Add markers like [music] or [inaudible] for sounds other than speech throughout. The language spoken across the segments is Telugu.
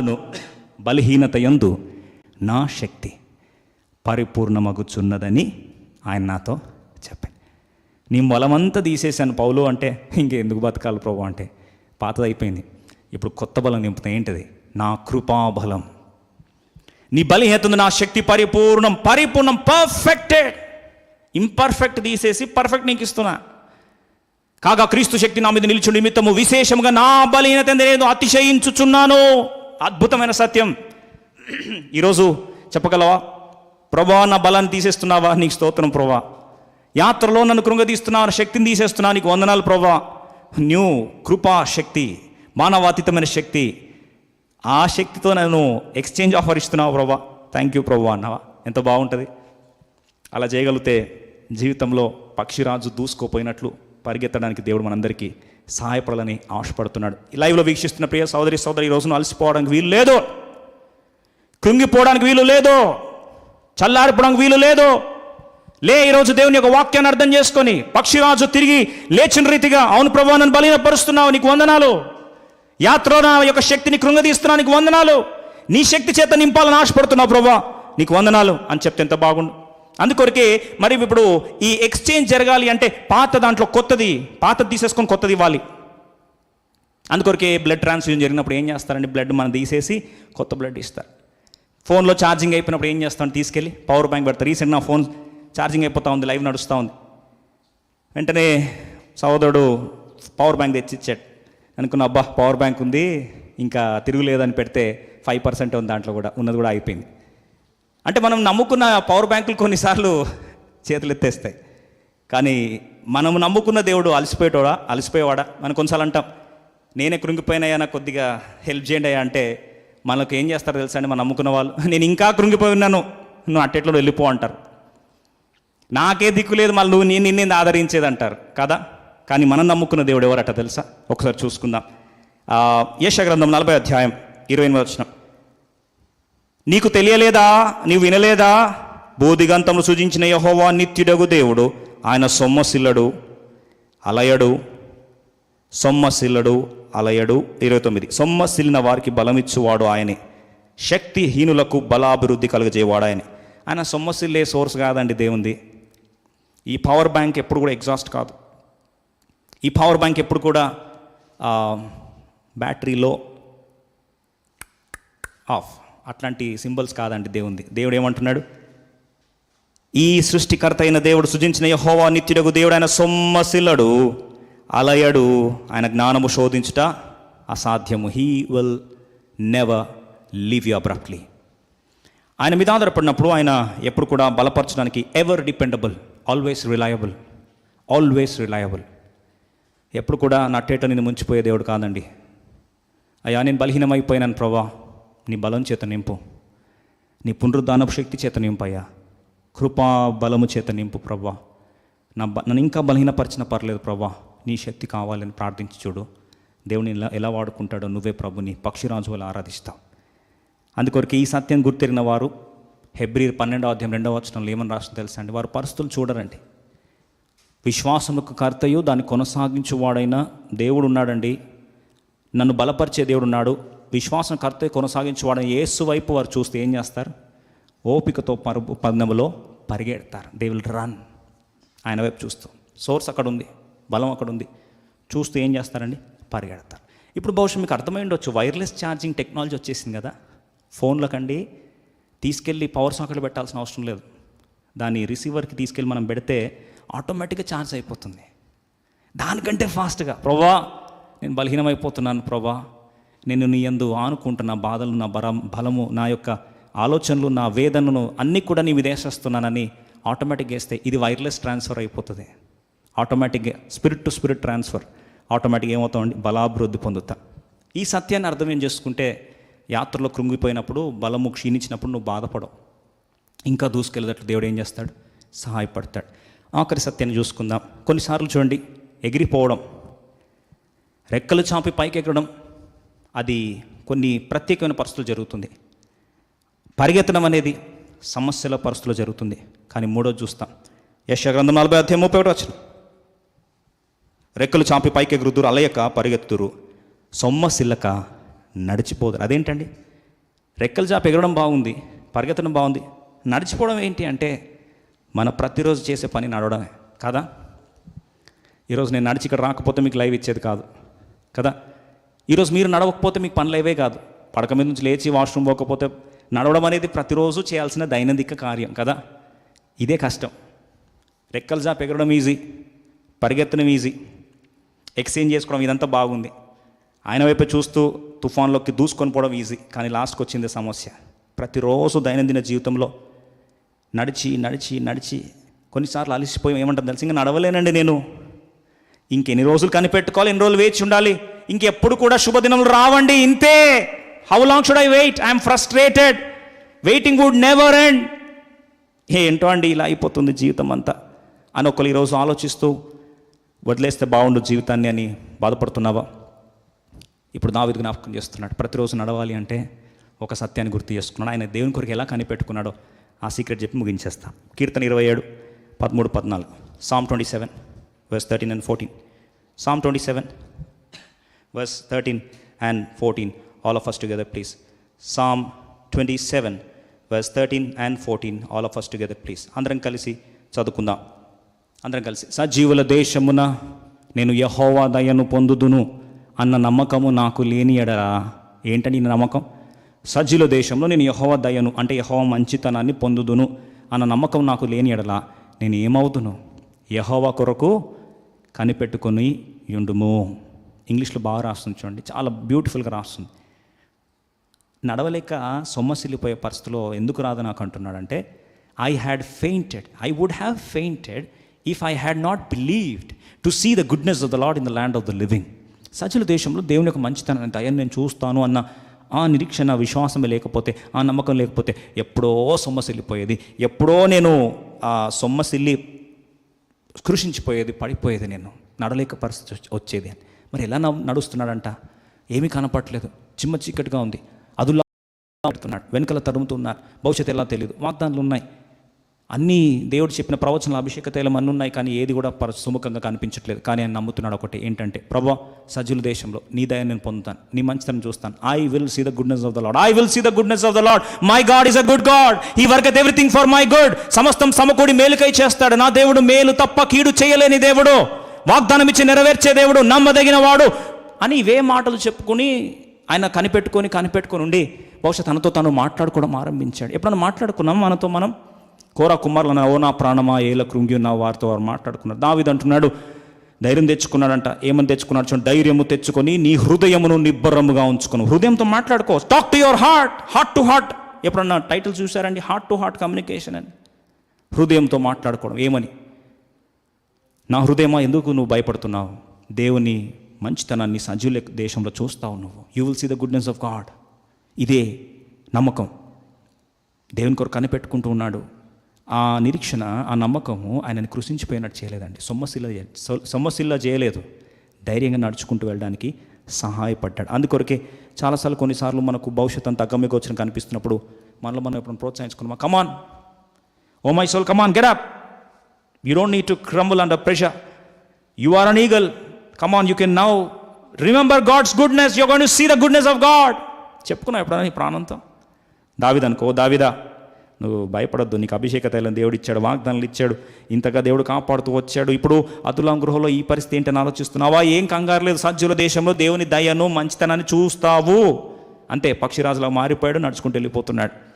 ను బలహీనత యందు నా శక్తి పరిపూర్ణమగుచున్నదని ఆయన నాతో చెప్పాను నీ బలమంతా తీసేశాను పౌలు అంటే ఇంకెందుకు బతకాలి ప్రభు? అంటే పాతది అయిపోయింది ఇప్పుడు కొత్త బలం నింపుతాయి. ఏంటిది? నా కృపాబలం. నీ బలహీనత నా శక్తి పరిపూర్ణం పరిపూర్ణం పర్ఫెక్టెడ్ ఇంపర్ఫెక్ట్ తీసేసి పర్ఫెక్ట్ నీకు ఇస్తున్నా. కాగా క్రీస్తు శక్తి నా మీద నిలిచి నిమిత్తము విశేషముగా నా బలహీనత నేను అతిశయించుచున్నాను. అద్భుతమైన సత్యం. ఈరోజు చెప్పగలవా? ప్రభా నా బలాన్ని తీసేస్తున్నావా? నీకు స్తోత్రం ప్రభా. యాత్రలో నన్ను కృంగతీస్తున్నావు శక్తిని తీసేస్తున్నా నీకు వందనాలు ప్రభా. న్యూ కృపా శక్తి మానవాతీతమైన శక్తి. ఆ శక్తితో నేను ఎక్స్చేంజ్ ఆఫర్ ఇస్తున్నావు ప్రభా. థ్యాంక్ యూ ప్రభా అన్నావా? ఎంత బాగుంటుంది. అలా చేయగలిగితే జీవితంలో పక్షిరాజు దూసుకోపోయినట్లు పరిగెత్తడానికి దేవుడు మనందరికీ సహాయపడాలని ఆశపడుతున్నాడు. లైవ్లో వీక్షిస్తున్న ప్రియ సోదరి సోదరి ఈ రోజున అలసిపోవడానికి వీలు లేదో. కృంగిపోవడానికి వీలు లేదో. చల్లారిపోవడానికి వీలు లేదో. లే ఈరోజు దేవుని యొక్క వాక్యాన్ని అర్థం చేసుకొని పక్షిరాజు తిరిగి లేచిన రీతిగా అవును ప్రభా నన్ను బలీనపరుస్తున్నావు నీకు వందనాలు. యాత్ర నా యొక్క శక్తిని కృంగదీస్తున్నావు నీకు వందనాలు. నీ శక్తి చేత నింపాలని ఆశపడుతున్నావు ప్రభా నీకు వందనాలు అని చెప్తే ఎంత బాగుండు? అందుకొరకే మరి ఇప్పుడు ఈ ఎక్స్చేంజ్ జరగాలి అంటే పాత దాంట్లో కొత్తది పాత తీసేసుకొని కొత్తది ఇవ్వాలి. అందుకొరకే బ్లడ్ ట్రాన్స్ఫ్యూజన్ జరిగినప్పుడు ఏం చేస్తారండి బ్లడ్ మనం తీసేసి కొత్త బ్లడ్ ఇస్తారు. ఫోన్లో ఛార్జింగ్ అయిపోయినప్పుడు ఏం చేస్తాను తీసుకెళ్ళి పవర్ బ్యాంక్ పెడతారు. రీసెంట్ నా ఫోన్ ఛార్జింగ్ అయిపోతా ఉంది లైవ్ నడుస్తూ ఉంది. వెంటనే సహోదరుడు పవర్ బ్యాంక్ తెచ్చిచ్చాడు. అనుకున్న అబ్బా పవర్ బ్యాంక్ ఉంది ఇంకా తిరుగులేదని పెడితే ఫైవ్ పర్సెంట్ ఉంది దాంట్లో కూడా ఉన్నది కూడా అయిపోయింది అంటే మనం నమ్ముకున్న పవర్ బ్యాంకులు కొన్నిసార్లు చేతులు ఎత్తేస్తాయి కానీ మనం నమ్ముకున్న దేవుడు అలసిపోయేటోడా? అలసిపోయేవాడా? మనం కొన్నిసార్లు అంటాం నేనే కృంగిపోయినాయా నాకు కొద్దిగా హెల్ప్ చేయండి అయ్యా అంటే మనకు ఏం చేస్తారో తెలుసా అండి మనం నమ్ముకున్న వాళ్ళు? [laughs] నేను ఇంకా కృంగిపోయి ఉన్నాను నువ్వు అట్టెట్లో వెళ్ళిపో అంటారు. నాకే దిక్కు లేదు మళ్ళీ నువ్వు నేను నిన్ను ఆదరించేది అంటారు. కదా? కానీ మనం నమ్ముకున్న దేవుడు ఎవరట తెలుసా? ఒకసారి చూసుకుందాం. యశ గ్రంథం నలభై అధ్యాయం ఇరవై ఎనిమిది వచ్చిన నీకు తెలియలేదా? నీవు వినలేదా? బోధిగంతములు సూచించిన యహోవా నిత్యుడగు దేవుడు. ఆయన సొమ్మసిల్లడు అలయడు. సొమ్మసిల్లడు అలయడు. ఇరవై తొమ్మిది. సొమ్మసిల్లిన వారికి బలమిచ్చువాడు ఆయనే. శక్తిహీనులకు బలాభివృద్ధి కలుగజేవాడు ఆయనే. ఆయన సొమ్మసిల్లే సోర్స్ కాదండి దేవుంది. ఈ పవర్ బ్యాంక్ ఎప్పుడు కూడా ఎగ్జాస్ట్ కాదు. ఈ పవర్ బ్యాంక్ ఎప్పుడు కూడా బ్యాటరీలో ఆఫ్. అట్లాంటి సింబల్స్ కాదండి దేవుంది దేవుడు ఏమంటున్నాడు ఈ సృష్టికర్త అయిన దేవుడు సృజించిన యహోవా నిత్యుడకు దేవుడు ఆయన సొమ్మశిలడు అలయడు ఆయన జ్ఞానము శోధించుట అసాధ్యము. He will never leave you abruptly ఆయన మీద ఆధారపడినప్పుడు ఆయన ఎప్పుడు కూడా బలపరచడానికి ever dependable always reliable always reliable ఎప్పుడు కూడా నా టేట నేను ముంచిపోయే దేవుడు కాదండి. అయ్యా నేను బలహీనమైపోయినాను ప్రభా. నీ బలం చేత నింపు. నీ పునరుద్ధానపు శక్తి చేత నింపయ్యా. కృపా బలము చేత నింపు ప్రభా నా బ నన్ను ఇంకా బలహీనపరిచిన పర్లేదు ప్రభా నీ శక్తి కావాలని ప్రార్థించి చూడు. దేవుని ఎలా ఎలా వాడుకుంటాడో నువ్వే ప్రభుని పక్షిరాజు వల్ల ఆరాధిస్తావు. అందుకొరకు ఈ సత్యం గుర్తెరిగిన వారు హెబ్రి పన్నెండవ అధ్యాయం రెండవ వచనంలో ఏమని రాసిన తెలుసా అండి? వారు పరిస్థితులు చూడరండి. విశ్వాసముకు కర్తయు దాన్ని కొనసాగించువాడైన దేవుడు ఉన్నాడండి. నన్ను బలపరిచే దేవుడు ఉన్నాడు. విశ్వాసం కర్త కొనసాగించేవాడని యేసు వైపు వారు చూస్తే ఏం చేస్తారు? ఓపికతో పరుపు పందెములో పరిగెడతారు. దే విల్ రన్ ఆయన వైపు చూస్తూ. సోర్స్ అక్కడ ఉంది బలం అక్కడ ఉంది చూస్తూ ఏం చేస్తారండి? పరిగెడతారు. ఇప్పుడు బహుశా మీకు అర్థమై ఉండొచ్చు. వైర్లెస్ ఛార్జింగ్ టెక్నాలజీ వచ్చేసింది కదా. ఫోన్లకండి తీసుకెళ్ళి పవర్ సాకెట్లు పెట్టాల్సిన అవసరం లేదు. దాన్ని రిసీవర్కి తీసుకెళ్ళి మనం పెడితే ఆటోమేటిక్గా ఛార్జ్ అయిపోతుంది. దానికంటే ఫాస్ట్గా ప్రభా నేను బలహీనమైపోతున్నాను ప్రభా. నేను నీ యందు ఆనుకుంటున్న బాధలు నా బలం బలము నా యొక్క ఆలోచనలు నా వేదనను అన్నీ కూడా నీ విదేశస్తున్నానని ఆటోమేటిక్గా వేస్తే ఇది వైర్లెస్ ట్రాన్స్ఫర్ అయిపోతుంది. ఆటోమేటిక్గా స్పిరిట్ టు స్పిరిట్ ట్రాన్స్ఫర్ ఆటోమేటిక్గా ఏమవుతామండి బలాభివృద్ధి పొందుతా. ఈ సత్యాన్ని అర్థం ఏం చేసుకుంటే యాత్రలో కృంగిపోయినప్పుడు బలము క్షీణించినప్పుడు నువ్వు బాధపడవు. ఇంకా దూసుకెళ్ళేటట్లు దేవుడు ఏం చేస్తాడు? సహాయపడతాడు. ఆఖరి సత్యాన్ని చూసుకుందాం. కొన్నిసార్లు చూడండి ఎగిరిపోవడం రెక్కలు చాపి పైకి ఎగరడం అది కొన్ని ప్రత్యేకమైన పరిస్థితులు జరుగుతుంది. పరిగెత్తడం అనేది సమస్యల పరిస్థితులు జరుగుతుంది. కానీ మూడోది చూస్తాం. యశగ్రంథం నలభై అధ్యాయం ముప్పై ఒకటి వచ్చిన. రెక్కలు చాపి పైకి ఎగురుదురు అలయక పరిగెత్తురు సొమ్మసిల్లక నడిచిపోదురు. అదేంటండి? రెక్కలు చాపి ఎగరడం బాగుంది పరిగెత్తడం బాగుంది. నడిచిపోవడం ఏంటి అంటే మన ప్రతిరోజు చేసే పని నడవడమే కదా? ఈరోజు నేను నడిచి ఇక్కడ రాకపోతే మీకు లైవ్ ఇచ్చేది కాదు కదా? ఈరోజు మీరు నడవకపోతే మీకు పనులు అవే కాదు. పడక మీద నుంచి లేచి వాష్రూమ్ పోకపోతే నడవడం అనేది ప్రతిరోజు చేయాల్సిన దైనందిక కార్యం కదా? ఇదే కష్టం. రెక్కలు జాప్ ఎగరడం ఈజీ పరిగెత్తడం ఈజీ ఎక్స్చేంజ్ చేసుకోవడం ఇదంతా బాగుంది. ఆయన వైపు చూస్తూ తుఫాన్లోకి దూసుకొని పోవడం ఈజీ కానీ లాస్ట్కి వచ్చింది సమస్య. ప్రతిరోజు దైనందిన జీవితంలో నడిచి నడిచి నడిచి కొన్నిసార్లు అలసిపోయి ఏమంటాం తెలిసి? ఇంకా నడవలేనండి నేను. ఇంకెన్ని రోజులు కనిపెట్టుకోవాలి ఎన్ని రోజులు వేచి ఉండాలి? ఇంకెప్పుడు కూడా శుభదినములు రావండి ఇంతే. How long should I wait I'm frustrated waiting would never end ఏంటో అండి ఇలా అయిపోతుంది జీవితం అంతా అని ఒకరు ఈరోజు ఆలోచిస్తూ వదిలేస్తే బాగుండు జీవితాన్ని అని బాధపడుతున్నావా? ఇప్పుడు దావిది జ్ఞాపకం చేస్తున్నాడు. ప్రతిరోజు నడవాలి అంటే ఒక సత్యాన్ని గుర్తు చేసుకున్నాడు. ఆయన దేవుని కొరకు ఎలా కనిపెట్టుకున్నాడో ఆ సీక్రెట్ చెప్పి ముగించేస్తా. కీర్తన ఇరవై ఏడు పదమూడు పద్నాలుగు. Psalm twenty seven verse thirteen and fourteen Psalm twenty seven verse thirteen and fourteen all of first together please Psalm twenty seven verse thirteen and fourteen all of first together please అందరం కలిసి చదువుకుందాం. అందరం కలిసి సజీవుల దేశమున నేను యహోవా దయను పొందుదును అన్న నమ్మకము నాకు లేని ఎడరా ఏంటని నమ్మకం? సజ్జుల దేశంలో నేను యహోవ దయను అంటే యహోవ మంచితనాన్ని పొందుదును అన్న నమ్మకం నాకు లేని ఎడలా? నేను ఏమవుతును యహోవా కొరకు కనిపెట్టుకొని యుండుము. ఇంగ్లీష్లో బాగా రాస్తుంది చూడండి. చాలా బ్యూటిఫుల్గా రాస్తుంది. నడవలేక సొమ్మసిల్లిపోయే పరిస్థితిలో ఎందుకు రాదు నాకు అంటున్నాడంటే I had fainted I would have fainted if I had not believed to see the goodness of the Lord in the land of the living Sajjala దేశంలో దేవుని యొక్క మంచితనాన్ని దయను నేను చూస్తాను అన్న ఆ నిరీక్షణ విశ్వాసమే లేకపోతే ఆ నమ్మకం లేకపోతే ఎప్పుడో సొమ్మసిల్లిపోయేది ఎప్పుడో నేను ఆ సొమ్మసిల్లి కృషించిపోయేది పడిపోయేది నేను నడలేక పరిస్థితి వచ్చేది అని. మరి ఎలా నవ్- నడుస్తున్నాడంట? ఏమీ కనపట్లేదు చిమ్మ చీకటిగా ఉంది. అదులా పెడుతున్నాడు. వెనకల తరుముతున్నారు. భవిష్యత్తు ఎలా తెలియదు వాగ్దానాలు ఉన్నాయి. అన్నీ దేవుడు చెప్పిన ప్రవచనాలు అభిషేక తైలం అన్నీ ఉన్నాయి కానీ ఏది కూడా పర సుముఖంగా కనిపించట్లేదు. కానీ ఆయన నమ్ముతున్నాడు ఒకటి ఏంటంటే ప్రభా సజుల దేశంలో నీ దయ నేను పొందుతాను. నీ మంచితనం చూస్తాను. I will see the goodness of the Lord I will see the goodness of the Lord my God is a good God he work everything for my good సమస్తం సమకూడి మేలుకై చేస్తాడు. నా దేవుడు మేలు తప్ప కీడు చేయలేని దేవుడు. వాగ్దానం ఇచ్చి నెరవేర్చే దేవుడు నమ్మదగిన వాడు అని ఇవే మాటలు చెప్పుకుని ఆయన కనిపెట్టుకొని కనిపెట్టుకొని ఉండి బహుశా తనతో తను మాట్లాడుకోవడం ఆరంభించాడు. ఎప్పుడన్నా మాట్లాడుకున్నాం మనతో మనం? కోరా కుమారులను ఓ నా ప్రాణమా ఏల కృంగి ఉన్న వారితో వారు మాట్లాడుకున్నారు. దావిది అంటున్నాడు ధైర్యం తెచ్చుకున్నాడంట. ఏమని తెచ్చుకున్నాడు చూడండి ధైర్యము తెచ్చుకొని నీ హృదయమును నిబ్బరముగా ఉంచుకును. హృదయంతో మాట్లాడుకో. Talk to your heart heart to heart ఎప్పుడన్నా టైటిల్ చూసారండి హార్ట్ టు హార్ట్ కమ్యూనికేషన్ అని. హృదయంతో మాట్లాడుకోవడం. ఏమని? నా హృదయమా ఎందుకు నువ్వు భయపడుతున్నావు? దేవుని మంచితనాన్ని సజీవుల దేశంలో చూస్తావు నువ్వు. You will see the goodness of God ఇదే నమ్మకం. దేవుని కొరకు కనిపెట్టుకుంటూ ఉన్నాడు. ఆ నిరీక్షణ ఆ నమ్మకము ఆయనని కృషించిపోయినట్టు చేయలేదండి. సొమ్మశిల్ల సొమ్మశిల్ల చేయలేదు. ధైర్యంగా నడుచుకుంటూ వెళ్ళడానికి సహాయపడ్డాడు. అందుకొరకే చాలాసార్లు కొన్నిసార్లు మనకు భవిష్యత్ అంత అగమ్యగోచరం కనిపిస్తున్నప్పుడు మనలో మనం ఎప్పుడు ప్రోత్సహించుకున్నామా? Come on O my soul come on get up you don't need to crumble under pressure you are an eagle come on you can now remember God's goodness you gonna see the goodness of God చెప్పుకున్నావు ఎప్పుడైనా నీ ప్రాణంతో? దావిదనుకో దావిదా నువ్వు భయపడద్దు. నీకు అభిషేక తైలం దేవుడు ఇచ్చాడు వాగ్దానాలు ఇచ్చాడు. ఇంతగా దేవుడు కాపాడుతూ వచ్చాడు. ఇప్పుడు అతులం గృహంలో ఈ పరిస్థితి ఏంటని ఆలోచిస్తున్నావా? ఏం కంగారు లేదు. సజ్జుల దేశంలో దేవుని దయను మంచితనాన్ని చూస్తావు. అంతే పక్షిరాజులా మారిపోయాడు నడుచుకుంటూ వెళ్ళిపోతున్నాడు.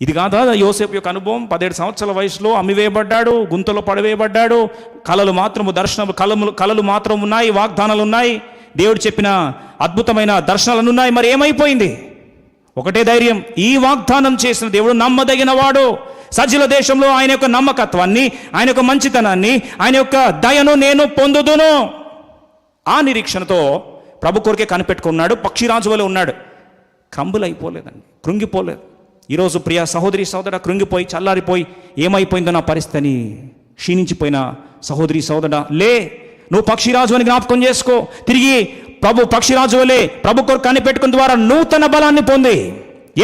ఇది కాదా? యోసేపు యొక్క అనుభవం. పదిహేడు సంవత్సరాల వయసులో అమ్మివేయబడ్డాడు గుంతలో పడవేయబడ్డాడు. కళలు మాత్రము దర్శనము కలములు కళలు మాత్రం ఉన్నాయి వాగ్దానాలు ఉన్నాయి. దేవుడు చెప్పిన అద్భుతమైన దర్శనాలు ఉన్నాయి. మరి ఏమైపోయింది? ఒకటే ధైర్యం. ఈ వాగ్దానం చేసిన దేవుడు నమ్మదగిన వాడు సజ్జల దేశంలో ఆయన యొక్క నమ్మకత్వాన్ని ఆయన యొక్క మంచితనాన్ని ఆయన యొక్క దయను నేను పొందుదును. ఆ నిరీక్షణతో ప్రభు కొరికే కనిపెట్టుకున్నాడు. పక్షిరాజు వలె ఉన్నాడు. క్రంబులు అయిపోలేదండి కృంగిపోలేదు. ఈరోజు ప్రియ సహోదరి సోదర కృంగిపోయి చల్లారిపోయి ఏమైపోయిందో నా పరిస్థితిని క్షీణించిపోయిన సహోదరి సోదర లే నువ్వు పక్షిరాజు అని జ్ఞాపకం చేసుకో. తిరిగి ప్రభు పక్షిరాజు వలే ప్రభు కొరకు కనిపెట్టుకున్న ద్వారా నూతన బలాన్ని పొంది.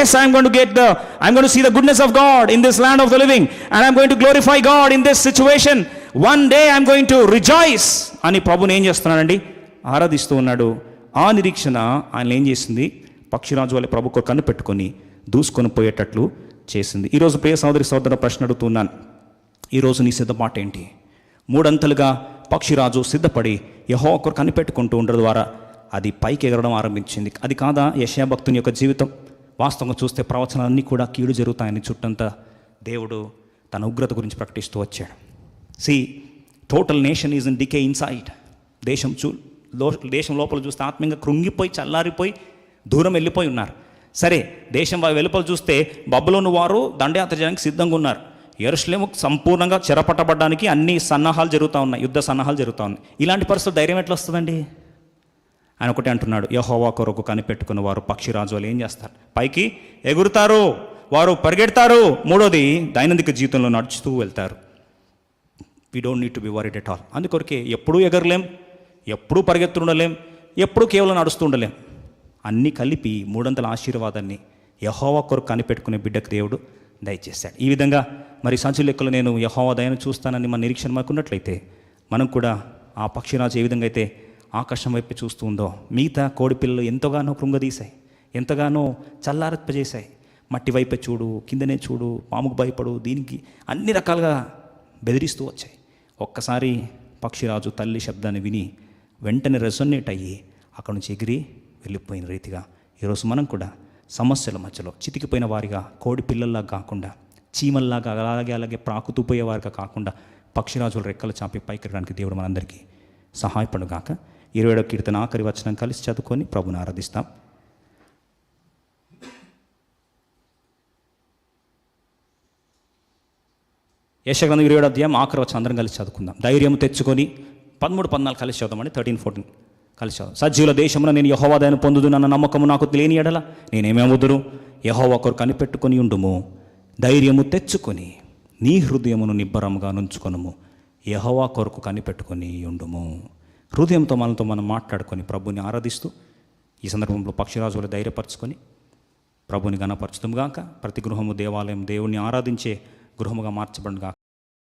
Yes I'm gonna get the I'm gonna see the goodness of God in this land of the living and I'm going to glorify God in this situation one day I'm going to rejoice అని ప్రభుని ఏం చేస్తున్నాడండి? ఆరాధిస్తూ ఉన్నాడు. ఆ నిరీక్షణ ఆయన ఏం చేసింది? పక్షిరాజు వల్ల ప్రభు కొరకు కనిపెట్టుకొని దూసుకొని పోయేటట్లు చేసింది. ఈరోజు ప్రియ సోదరి సోదర ప్రశ్న అడుగుతున్నాను. ఈరోజు నీ సిద్ధమాట ఏంటి మూడంతలుగా పక్షిరాజు సిద్ధపడి యహో ఒకరు కనిపెట్టుకుంటూ ఉండడం ద్వారా అది పైకి ఎగరడం ఆరంభించింది. అది కాదా యశయా భక్తుని యొక్క జీవితం? వాస్తవంగా చూస్తే ప్రవచనాలన్నీ కూడా కీడు జరుగుతాయని చుట్టంతా దేవుడు తన ఉగ్రత గురించి ప్రకటిస్తూ వచ్చాడు. See total nation is in decay inside దేశం చూ దేశం లోపల చూస్తే ఆత్మీయంగా కృంగిపోయి చల్లారిపోయి దూరం వెళ్ళిపోయి ఉన్నారు. సరే దేశం వారి వెలుపల చూస్తే బబ్బులోని వారు దండయాత్ర చేయడానికి సిద్ధంగా ఉన్నారు. ఎరుసలేము సంపూర్ణంగా చెరపట్టబడడానికి అన్ని సన్నాహాలు జరుగుతూ ఉన్నాయి యుద్ధ సన్నాహాలు జరుగుతూ ఉన్నాయి. ఇలాంటి పరిస్థితులు ధైర్యం ఎట్లా వస్తుందండి? ఆయన ఒకటే అంటున్నాడు యహోవా కొరకు కనిపెట్టుకున్న వారు పక్షిరాజు వాళ్ళు ఏం చేస్తారు? పైకి ఎగురుతారు వారు పరిగెడతారు. మూడోది దైనందిక జీవితంలో నడుచుతూ వెళ్తారు. We don't need to be worried at all అందుకొరకే ఎప్పుడూ ఎగరలేం ఎప్పుడూ పరిగెత్తుండలేం ఎప్పుడూ కేవలం నడుస్తూ ఉండలేం. అన్నీ కలిపి మూడంతల ఆశీర్వాదాన్ని యహోవా కొరకు కనిపెట్టుకునే బిడ్డకు దేవుడు దయచేశాడు. ఈ విధంగా మరి సంచు లెక్కలు నేను యహోవా దయను చూస్తానని మన నిరీక్షణ మనకు ఉన్నట్లయితే మనం కూడా ఆ పక్షిరాజు ఏ విధంగా అయితే ఆకాశం వైపు చూస్తూ ఉందో మిగతా కోడి పిల్లలు ఎంతగానో కృంగదీశాయి ఎంతగానో చల్లారప్పజేశాయి మట్టి వైపే చూడు కిందనే చూడు పాముకు భయపడు దీనికి అన్ని రకాలుగా బెదిరిస్తూ వచ్చాయి. ఒక్కసారి పక్షిరాజు తల్లి శబ్దాన్ని విని వెంటనే రెసొనేట్ అయ్యి అక్కడి నుంచి ఎగిరి వెళ్ళిపోయిన రీతిగా ఈరోజు మనం కూడా సమస్యల మధ్యలో చితికిపోయిన వారిగా కోడి పిల్లల్లా కాకుండా చీమల్లాగా అలాగే అలాగే ప్రాకుతూ పోయేవారిగా కాకుండా పక్షిరాజుల రెక్కలు చాపి పైకెక్కడానికి దేవుడు మనందరికీ సహాయపడుగాక ఇరవై ఏడో కీర్తన ఆఖరి వచనం కలిసి చదువుకొని ప్రభుని ఆరాధిస్తాం. యశగ్రంథం ఇరవై ఏడో అధ్యాయం ఆఖరి వచ్చి అందరం కలిసి చదువుకుందాం. ధైర్యం తెచ్చుకొని పదమూడు పద్నాలుగు కలిసి చదువుదామండి. Thirteen fourteen. కలిసి సజీవుల దేశమున నేను యహోవాదాయను పొందుదు నన్న నమ్మకము నాకు తెలియని ఎడల నేనేమేముదురు యహోవ ఒకరు కనిపెట్టుకొని ఉండుము. ధైర్యము తెచ్చుకొని నీ హృదయమును నిబ్బరముగా నుంచుకొనుము. యహోవా కొరకు కనిపెట్టుకొని ఉండుము. హృదయంతో మనతో మనం మాట్లాడుకొని ప్రభుని ఆరాధిస్తూ ఈ సందర్భంలో పక్షిరాజులు ధైర్యపరచుకొని ప్రభుని గణపరచుతాం గాక. ప్రతి గృహము దేవాలయం దేవుణ్ణి ఆరాధించే గృహముగా మార్చబడిన